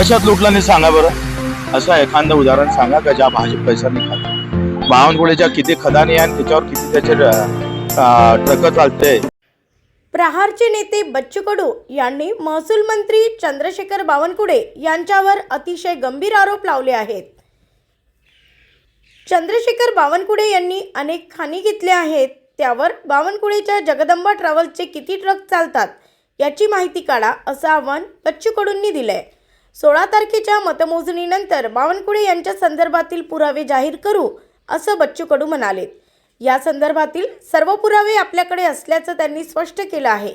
कशात लुटला नाही सांगा बरं? असं एखादं उदाहरण सांगा का ज्या भाजप पैसा नाही खात? बावनकुळेच्या किती खदानी आहे आणि त्याच्यावर किती त्याचे ट्रक चालते? प्रहारचे नेते बच्चू कडू यांनी महसूल मंत्री चंद्रशेखर बावनकुळे यांच्यावर अतिशय गंभीर आरोप लावले आहेत. चंद्रशेखर बावनकुळे यांनी अनेक खाणी घेतल्या आहेत. त्यावर बावनकुळेच्या जगदंबा ट्रॅव्हल्सचे किती ट्रक चालतात याची माहिती काढा असं आव्हान बच्चू कडूंनी दिलंय. सोळा तारखेच्या मतमोजणीनंतर बावनकुळे यांच्या संदर्भातील पुरावे जाहीर करू असं बच्चू कडू म्हणालेत या संदर्भातील सर्व पुरावे आपल्याकडे असल्याचं त्यांनी स्पष्ट केलं आहे.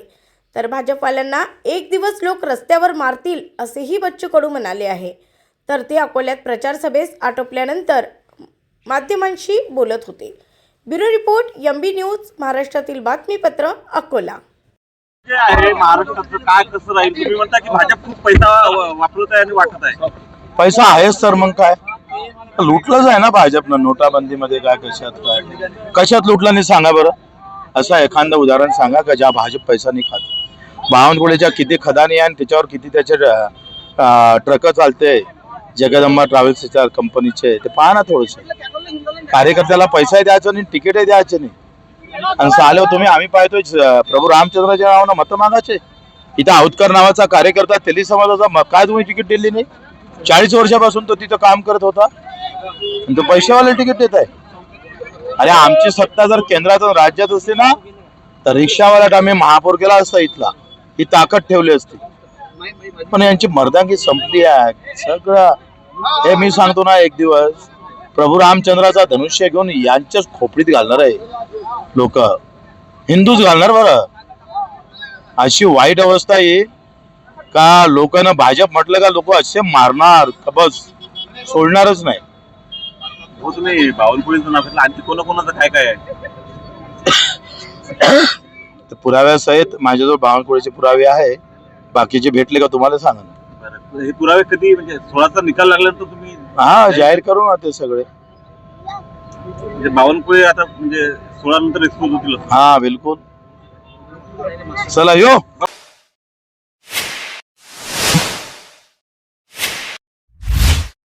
तर भाजपवाल्यांना एक दिवस लोक रस्त्यावर मारतील असेही बच्चू कडू म्हणाले आहे. तर ते अकोल्यात प्रचारसभेस आटोपल्यानंतर माध्यमांशी बोलत होते. Bureau report M B news महाराष्ट्रातील बातमीपत्र अकोला. जे आहे महाराष्ट्राचं काय कसं राहील? तुम्ही म्हणता की भाजप खूप पैसा वापरत आहे आणि वाटत आहे. पैसा आहेच तर मग काय? लुटलंच आहे ना भाजपनं नोटाबंदीमध्ये काय कशात काय? कशात लुटलं नाही सांगा बरं. असं एखादं उदाहरण सांगा का ज्या भाजप पैसा नाही खात? बावनकुळेच्या किती खदानी आहे आणि त्याच्यावर किती त्याचे ट्रक चालते? जगदंबा ट्रॅव्हल्सच्या कंपनीचे. ते पहा ना थोडस. कार्यकर्त्याला पैसाही द्यायचा नाही तिकीटही द्यायचं नाही. आणि चालव तुम्ही आम्ही पाहतोय प्रभू रामचंद्राच्या नावानं मत मागायचे इथं औतकर नावाचा कार्यकर्ता तेली समाजाचा काय तुम्ही तिकीट दिली नाही? चाळीस वर्षापासून तो तिथं काम करत होता. आणि तो पैशावाले तिकीट देत आहे. अरे आमची सत्ता जर केंद्रात राज्यात असते ना तर रिक्षावाल्यात आम्ही महापौर केला असता इथला. ही ताकद ठेवली असती. पण यांची मर्दांगी संपली आहे. सगळं. हे मी सांगतो ना एक दिवस प्रभू रामचंद्राचा धनुष्य घेऊन यांच्याच खोपडीत घालणार आहे. लोक. हिंदूच घालणार बरं. अशी वाईट अवस्था आहे. का लोकांना भाजप म्हटलं का लोक असे मारणार बस सोडणारच नाही. हो तुम्ही बावनकुळीचं नाव घेतलं. आणखी कोणाकोणाचं काय काय आहे? तर पुराव्यासहित माझ्याजवळ बावनकुळेचे पुरावे आहे. बाकीचे भेटले का तुम्हाला सांगा बरं. हे पुरावे कधी म्हणजे सोळाचा निकाल लागल्यानंतर तुम्ही हा जाहीर करू ना ते सगळे. म्हणजे बावनकुळे आता म्हणजे थोड्यानंतर एक्सपोज होतील हा बिलकुल. चला यो.